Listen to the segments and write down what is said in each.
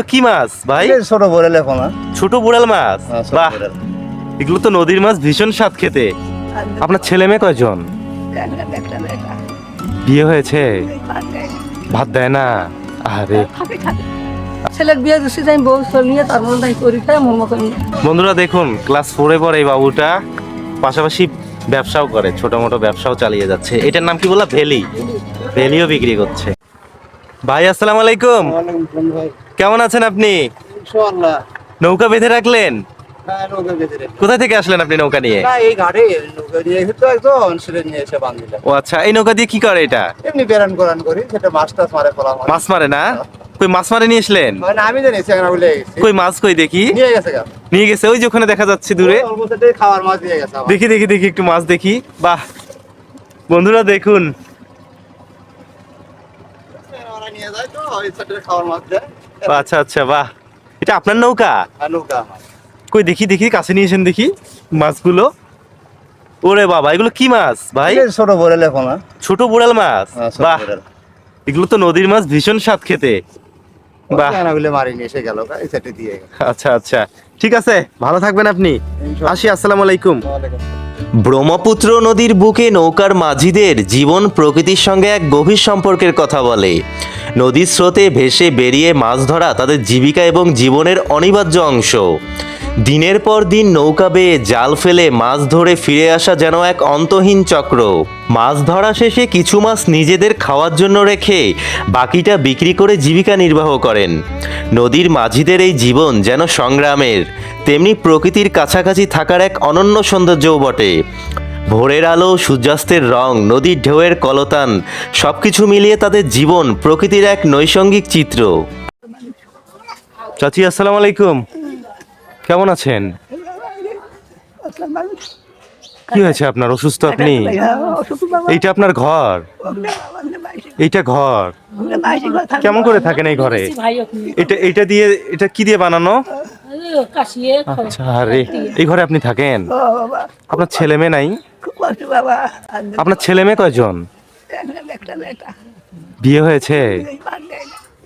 এগুলো কি মাছ ভাই? ছোট বড়েলে পোনা ছোট বুড়াল মাছ? হ্যাঁ, বাহ! এগুলো তো নদীর মাছ ভীষণ স্বাদ খেতে। আপনার ছেলে মেয়ে কয়জন? বিয়ে হয়েছে? ভাত দেয় না? আরে। বন্ধুরা দেখুন ক্লাস ফোরে পরে এই বাবুটা পাশাপাশি ব্যবসাও করে ছোট মোটো ব্যবসাও চালিয়ে যাচ্ছে। এটার নাম কি বললা? ভেলি। ভেলিও বিক্রি করছে। ভাই আসসালামু আলাইকুম। ভাই। কেমন আছেন আপনি? নৌকা বেঁধে রাখলেন? হ্যাঁ কোথায় থেকে আসলেন আপনি নৌকা নিয়ে? এই ঘাটে নৌকা নিয়ে তো একজন সেটা নিয়ে এসে বাঁধিলাম ও আচ্ছা এই নৌকা দিয়ে কি করে এটা? এমনি বেরান করান করি সেটা মাছ টাছ মারে ফলা মাছ মারে না? কই মাছ মারে নিয়ে আসলেন আমি জানি গেছি। কই মাছ কই দেখি? নিয়ে গেছে নিয়ে গেছে ওই যে ওখানে দেখা যাচ্ছে দূরে। খাওয়ার মাছ দিয়ে গেছে দেখি দেখি দেখি একটু মাছ দেখি। বাহ! বন্ধুরা দেখুন। নিয়ে যায় তো খাওয়ার মাছ দেয়। আচ্ছা আচ্ছা বাহ। এটা আপনার নৌকা? নৌকা কই দেখি দেখি কাছে নিয়েছেন দেখি মাছগুলো। ওরে বাবা এগুলো কি মাছ ভাই? ছোট বড়েলে এখন ছোট বোড়াল মাছ? হ্যাঁ, বাহ। এগুলো তো নদীর মাছ ভীষণ স্বাদ খেতে। বাহ। চেংড়া বলে মারি নিয়ে এসে গেল দিয়ে আচ্ছা আচ্ছা। ঠিক আছে? ভালো থাকবেন আপনি। আসি আসসালামু আলাইকুম। ব্রহ্মপুত্র নদীর বুকে নৌকার মাঝিদের জীবন প্রকৃতির সঙ্গে এক গভীর সম্পর্কের কথা বলে। নদীর স্রোতে ভেসে বেরিয়ে মাছ ধরা তাদের জীবিকা এবং জীবনের অনিবার্য অংশ। দিনের পর দিন নৌকা বেয়ে জাল ফেলে মাছ ধরে ফিরে আসা যেন এক অন্তহীন চক্র। মাছ ধরা শেষে কিছু মাছ নিজেদের খাওয়ার জন্য রেখে বাকিটা বিক্রি করে জীবিকা নির্বাহ করেন। নদীর মাঝিদের এই জীবন যেন সংগ্রামের, তেমনি প্রকৃতির কাছাকাছি থাকার এক অনন্য সৌন্দর্যও বটে। ভোরের আলো, সূর্যাস্তের রং, নদীর ঢেউয়ের কলতান সব কিছু মিলিয়ে তাদের জীবন প্রকৃতির এক নৈসঙ্গিক চিত্র। চাচি, আসসালামু আলাইকুম। কেমন আছেন? কি হয়েছে আপনার? অসুস্থ আপনি? এইটা আপনার ঘর? এইটা ঘর? কেমন করে থাকেন এই ঘরে? এটা এটা দিয়ে, এটা কি দিয়ে বানানো? আচ্ছা আরে, এই ঘরে আপনি থাকেন? আপনার ছেলে মেয়ে নাই? আপনার ছেলে মেয়ে কয়জন? বিয়ে হয়েছে?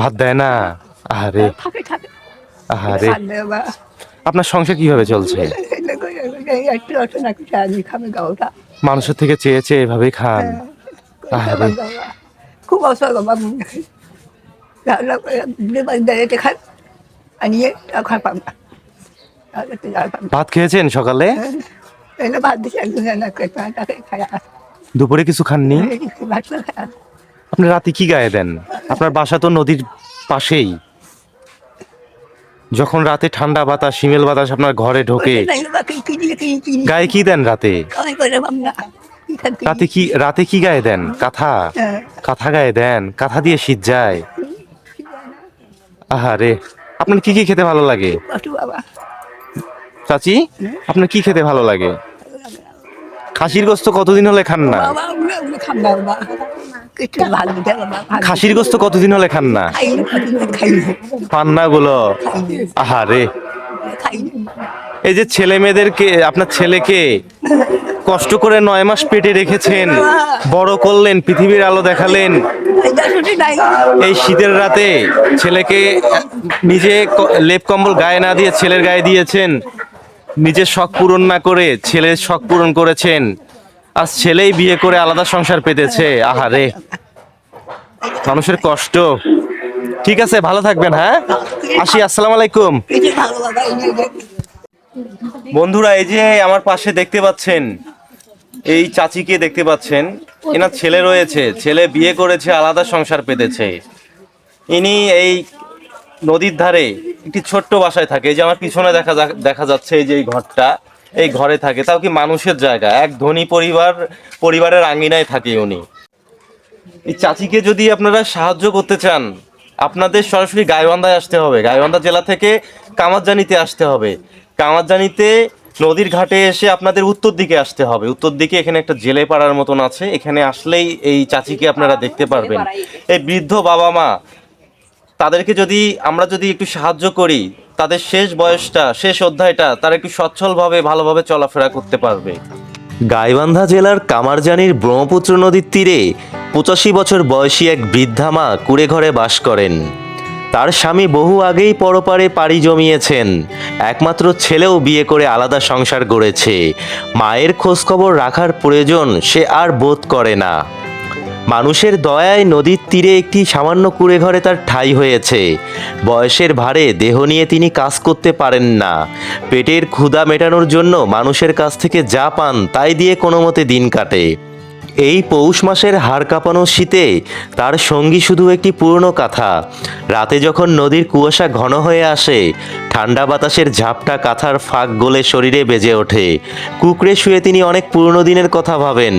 ভাত দেয় না? আরে বাবা আপনার সংসার কীভাবে চলছে? মানুষের থেকে চেয়ে চেয়ে এভাবেই খান। খুব খান আনিয়ে পাব না। ভাত খেয়েছেন সকালে? খায়। দুপুরে কিছু খাননি? খায় আপনি রাতে কি গায়ে দেন? আপনার বাসা তো নদীর পাশেই। যখন রাতে ঠান্ডা বাতাস শিমেল বাতাস আপনার ঘরে ঢোকে গায়ে কি দেন রাতে? রাতে কি রাতে কি গায়ে দেন? কাঁথা? কাঁথা গায়ে দেন? কাঁথা দিয়ে শীত যায়? আহারে আপনার কি কি খেতে ভালো লাগে? চাচি আপনার কি খেতে ভালো লাগে? খাসির গোস্ত কতদিন হলে খান না? না ভালো খাসির গোস্ত কতদিন হলে খান না? খাই খাই পান্না গুলো আহারে খাই এই যে ছেলে মেয়েদেরকে আপনার ছেলেকে কষ্ট করে নয় মাস পেটে রেখেছেন বড় করলেন পৃথিবীর আলো দেখালেন এই শীতের রাতে ছেলেকে নিজে লেপ কম্বল গায়ে না দিয়ে ছেলের গায়ে দিয়েছেন নিজের শখ পূরণ না করে ছেলের শখ পূরণ করেছেন আজ ছেলেই বিয়ে করে আলাদা সংসার পেতেছে। আহারে। মানুষের কষ্ট। ঠিক আছে, ভালো থাকবেন হ্যাঁ? আসি, আসসালামু আলাইকুম। বন্ধুরা, এই যে আমার পাশে দেখতে পাচ্ছেন, এই চাচিকে দেখতে পাচ্ছেন, এনার ছেলে রয়েছে, ছেলে বিয়ে করেছে, আলাদা সংসার পেতেছে। ইনি এই নদীর ধারে একটি ছোট্ট বাসায় থাকে যে আমার পিছনে দেখা দেখা যাচ্ছে এই যে এই ঘরটা। এই ঘরে থাকে। তাও কি মানুষের জায়গা? এক ধনী পরিবার, পরিবারের আঙ্গিনায় থাকে উনি। এই চাচিকে যদি আপনারা সাহায্য করতে চান, আপনাদের সরাসরি গাইবান্ধায় আসতে হবে। গাইবান্ধা জেলা থেকে কামারজানিতে আসতে হবে। কামারজানিতে নদীর ঘাটে এসে আপনাদের উত্তর দিকে আসতে হবে। উত্তর দিকে এখানে একটা জেলে পাড়ার মতন আছে। এখানে আসলেই এই চাচিকে আপনারা দেখতে পারবেন। এই বৃদ্ধ বাবা মা, তাদেরকে যদি আমরা যদি একটু সাহায্য করি তাদের শেষ বয়সটা, শেষ অধ্যায়টা তারা একটু সচ্ছলভাবে, ভালোভাবে চলাফেরা করতে পারবে। গাইবান্ধা জেলার কামারজানির ব্রহ্মপুত্র নদীর তীরে পঁচাশি বছর বয়সী এক বৃদ্ধা মা কুড়ে ঘরে বাস করেন। তার স্বামী বহু আগেই পরপারে পাড়ি জমিয়েছেন। একমাত্র ছেলেও বিয়ে করে আলাদা সংসার গড়েছে। মায়ের খোঁজখবর রাখার প্রয়োজন সে আর বোধ করে না। মানুষের দয়ায় নদীর তীরে একটি সামান্য কুড়ে ঘরে তার ঠাই হয়েছে। বয়সের ভারে দেহ নিয়ে তিনি কাজ করতে পারেন না। পেটের ক্ষুধা মেটানোর জন্য মানুষের কাছ থেকে যা পান তাই দিয়ে কোনো মতে দিন কাটে। এই পৌষ মাসের হাড় কাঁপানো শীতে তার সঙ্গী শুধু একটি পুরনো কাঁথা। রাতে যখন নদীর কুয়াশা ঘন হয়ে আসে, ঠান্ডা বাতাসের ঝাপটা কাঁথার ফাঁক গলে শরীরে বেজে ওঠে। কুকড়ে শুয়ে তিনি অনেক পুরনো দিনের কথা ভাবেন।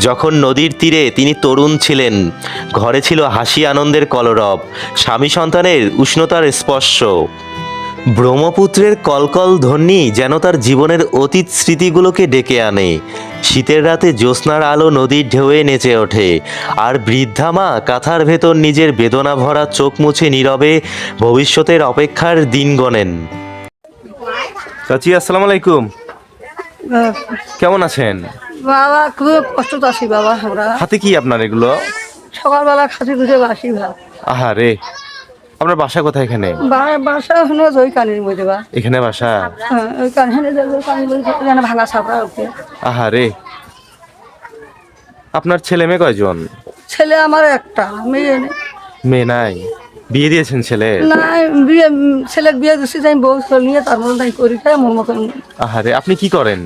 যখন নদীর তীরে তিনি তরুণ ছিলেন, ঘরে ছিল হাসি আনন্দের কলরব, স্বামী সন্তানের উষ্ণতার স্পর্শ। ব্রহ্মপুত্রের কলকল ধ্বনি যেন তার জীবনের অতীত স্মৃতিগুলোকে ডেকে আনে। শীতের রাতে জ্যোৎস্নার আলো নদীর ঢেউয়ে নেচে ওঠে আর বৃদ্ধা মা কাঁথার ভেতর নিজের বেদনা ভরা চোখ মুছে নীরবে ভবিষ্যতের অপেক্ষার দিন গণেন। চাচি আসসালামু আলাইকুম। কেমন আছেন? বাবা খুব কষ্ট আছি বাবা আমরা। হাতে কি আপনার এগুলো? সকালবেলা খাসি খুঁজে বাসি ভাত। আহারে আপনার বাসা কোথায় এখানে? বাসা হলো ওই কানের মধ্যে বা। এখানে বাসা? হ্যাঁ, ওই কানের ভাঙা ছাপড়া আহা রে। আপনার ছেলে মেয়ে কয়জন? ছেলে আমার একটা মেয়ে। মেয়ে নাই? বিয়ে দিয়েছেন ছেলে? না বিয়ে ছেলে বিয়ে দিচ্ছি যাই বউ ছেলে নিয়ে তার মধ্যে তাই করি খাই মোর মতন। আহারে আপনি কি করেন?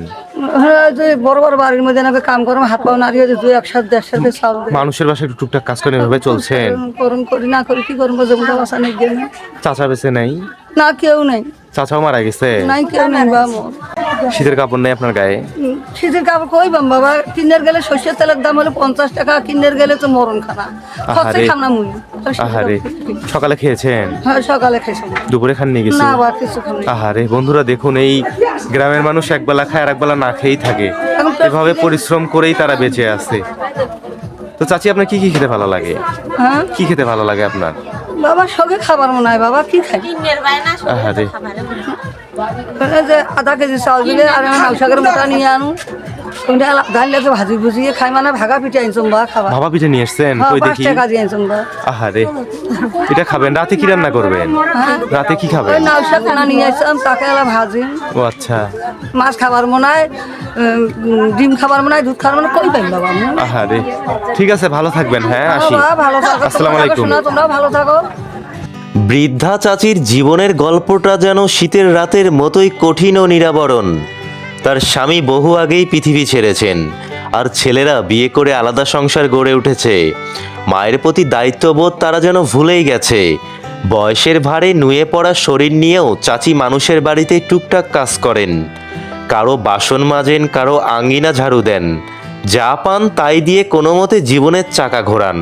হ্যাঁ, যে বড় বড় বাড়ির মধ্যে নাকি কাম করো হাত পাও নাড়িয়ে দুই একসাথে দেড় সাথে চাল মানুষের বাসায় একটু টুকটাক কাজ করে এভাবে চলছেন? করুন করি না করি কি করব জমিটা বাসা নেই চাচা বেঁচে নাই? না কেউ নেই। চাচাও মারা গেছে। নাই কেউ নেই বা শীতের কাপড় নেই আপনার গায়ে? শীতের কাপড় কই বাম বাবা কিনের গেলে সর্ষের তেলের দাম হলো পঞ্চাশ টাকা কিনের গেলে তো মরণ খানা খরচে আহারে। মুই আহারে সকালে খেয়েছেন? হ্যাঁ সকালে খাইছি দুপুরে খান নিয়ে গেছে না কিছু আহারে বন্ধুরা দেখুন এই গ্রামের মানুষ একবেলা খায় আর একবেলা না খেয়েই থাকে। এভাবে পরিশ্রম করেই তারা বেঁচে আছে। তো চাচি আপনার কি কি খেতে ভালো লাগে? হ্যাঁ? কি খেতে ভালো লাগে আপনার? বাবা সঙ্গে খাবার মনে হয় বাবা কি খাই যে আধা কেজি চাউল দিলে আর আমি শাকের মোটা নিয়ে আনু। ভাজি ভুজিয়ে খাই মানে ভাগা পিঠে আনছুম বা খাবার ভাবা পিঠে নিয়ে এসছেন হ্যাঁ কই দেখি। টাকা দিয়ে আনছুম বা। আহারে। এটা খাবেন। রাতে কি রান্না করবেন? হ্যাঁ রাতে কি খাবেন? লাউ শাক না নিয়ে আসলাম তাকে এলা ভাজি ও আচ্ছা। মাছ খাবার মনে হয় ডিম খাবার মনে হয় দুধ খাবার মনে কই পাইম বাবা। আমি আহারে। ঠিক আছে ভালো থাকবেন হ্যাঁ আসি। ভালো থাকো আসসালামু আলাইকুম। তোমরা ভালো থাকো। বৃদ্ধা চাচির জীবনের গল্পটা যেন শীতের রাতের মতোই কঠিন ও নিরাবরণ। তার স্বামী বহু আগেই পৃথিবী ছেড়েছেন, আর ছেলেরা বিয়ে করে আলাদা সংসার গড়ে উঠেছে। মায়ের প্রতি দায়িত্ববোধ তারা যেন ভুলেই গেছে। বয়সের ভারে নুয়ে পড়া শরীর নিয়েও চাচি মানুষের বাড়িতে টুকটাক কাজ করেন। কারও বাসন মাজেন, কারও আঙ্গিনা ঝাড়ু দেন। যা পান তাই দিয়ে কোনো মতে জীবনের চাকা ঘোরান।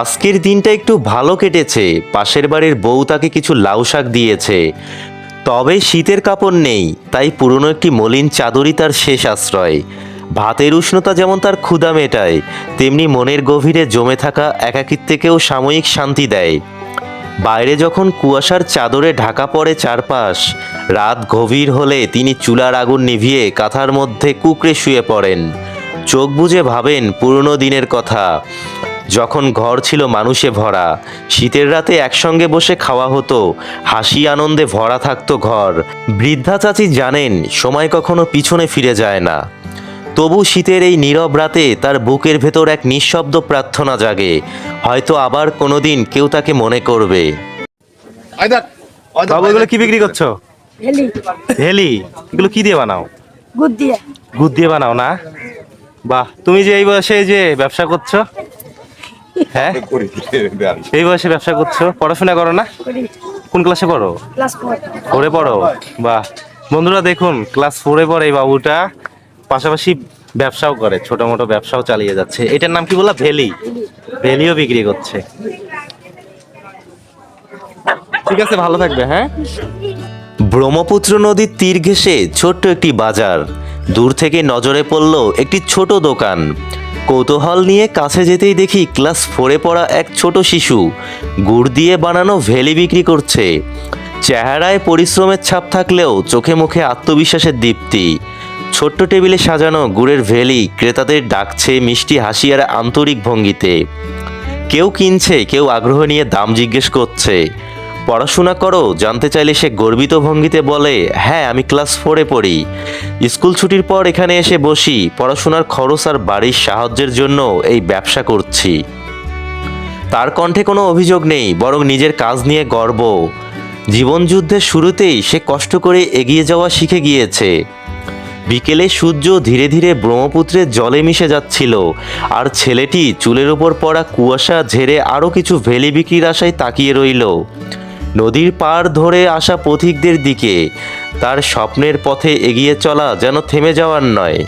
আজকের দিনটা একটু ভালো কেটেছে। পাশের বাড়ির বউ তাকে কিছু লাউ শাক দিয়েছে। তবে শীতের কাপড় নেই, তাই পুরনো একটি মলিন চাদরই তার শেষ আশ্রয়। ভাতের উষ্ণতা যেমন তার ক্ষুদা মেটায়, তেমনি মনের গভীরে জমে থাকা একাকিত্বকেও সাময়িক শান্তি দেয়। বাইরে যখন কুয়াশার চাদরে ঢাকা পড়ে চারপাশ, রাত গভীর হলে তিনি চুলার আগুন নিভিয়ে কাঁথার মধ্যে কুকড়ে শুয়ে পড়েন। চোখ বুজে ভাবেন পুরনো দিনের কথা। যখন ঘর ছিল মানুষে ভরা শীতের রাতে একসঙ্গে বসে খাওয়া হতো হাসি আনন্দে ভরা থাকতো ঘর। বৃদ্ধা চাচি জানেন সময় কখনো পিছনে ফিরে যায় না। তবু শীতের এই নীরব রাতে তার বুকের ভেতর এক নিঃশব্দ প্রার্থনা জাগে হয়তো আবার কোনোদিন কেউ তাকে মনে করবে। বাবু এগুলো কি বিক্রি করছ? হেলি। এগুলো কি দিয়ে বানাও? গুড দিয়ে। গুড় দিয়ে বানাও না? বাহ তুমি যে এই বয়সে এই যে ব্যবসা করছ হ্যাঁ? এই বয়সে ব্যবসা করছ? পড়াশোনা করো না? কোন ক্লাসে পড়ো? Class four. ফোরে পড়ো? বাহ। বন্ধুরা দেখুন ক্লাস ফোরে পড়ে এই বাবুটা পাশাপাশি ব্যবসাও করে ছোট মোটো ব্যবসাও চালিয়ে যাচ্ছে। এটার নাম কি বললা? ভেলি। ভেলিও বিক্রি করছে। ঠিক আছে ভালো থাকবে হ্যাঁ? ব্রহ্মপুত্র নদীর তীর ঘেঁষে ছোট্ট একটি বাজার। দূর থেকে নজরে পড়ল একটি ছোট দোকান। কৌতূহল নিয়ে কাছে যেতেই দেখি ক্লাস ফোরে পড়া এক ছোট শিশু গুড় দিয়ে বানানো ভেলি বিক্রি করছে। চেহারায় পরিশ্রমের ছাপ থাকলেও চোখে মুখে আত্মবিশ্বাসের দীপ্তি। ছোট্ট টেবিলে সাজানো গুড়ের ভেলি ক্রেতাদের ডাকছে মিষ্টি হাসি আর আন্তরিক ভঙ্গিতে। কেউ কিনছে, কেউ আগ্রহ নিয়ে দাম জিজ্ঞেস করছে। পড়াশোনা করো, জানতে চাইলে সে গর্বিত ভঙ্গিতে বলে হ্যাঁ আমি ক্লাস ফোরে পড়ি। স্কুল ছুটির পর এখানে এসে বসি, পড়াশোনার খরচ আর বাড়ির সাহায্যের জন্য এই ব্যবসা করছি। তার কণ্ঠে কোনো অভিযোগ নেই, বরং নিজের কাজ নিয়ে গর্ব। জীবনযুদ্ধের শুরুতেই সে কষ্ট করে এগিয়ে যাওয়া শিখে গিয়েছে। বিকেলে সূর্য ধীরে ধীরে ব্রহ্মপুত্রের জলে মিশে যাচ্ছিল, আর ছেলেটি চুলের ওপর পড়া কুয়াশা ঝেড়ে আরও কিছু ভেলি বিক্রির আশায় তাকিয়ে রইল। নদীর পার ধরে আসা পথিকদের দিকে। তার স্বপ্নের পথে এগিয়ে চলা যেন থেমে যাওয়ার নয়।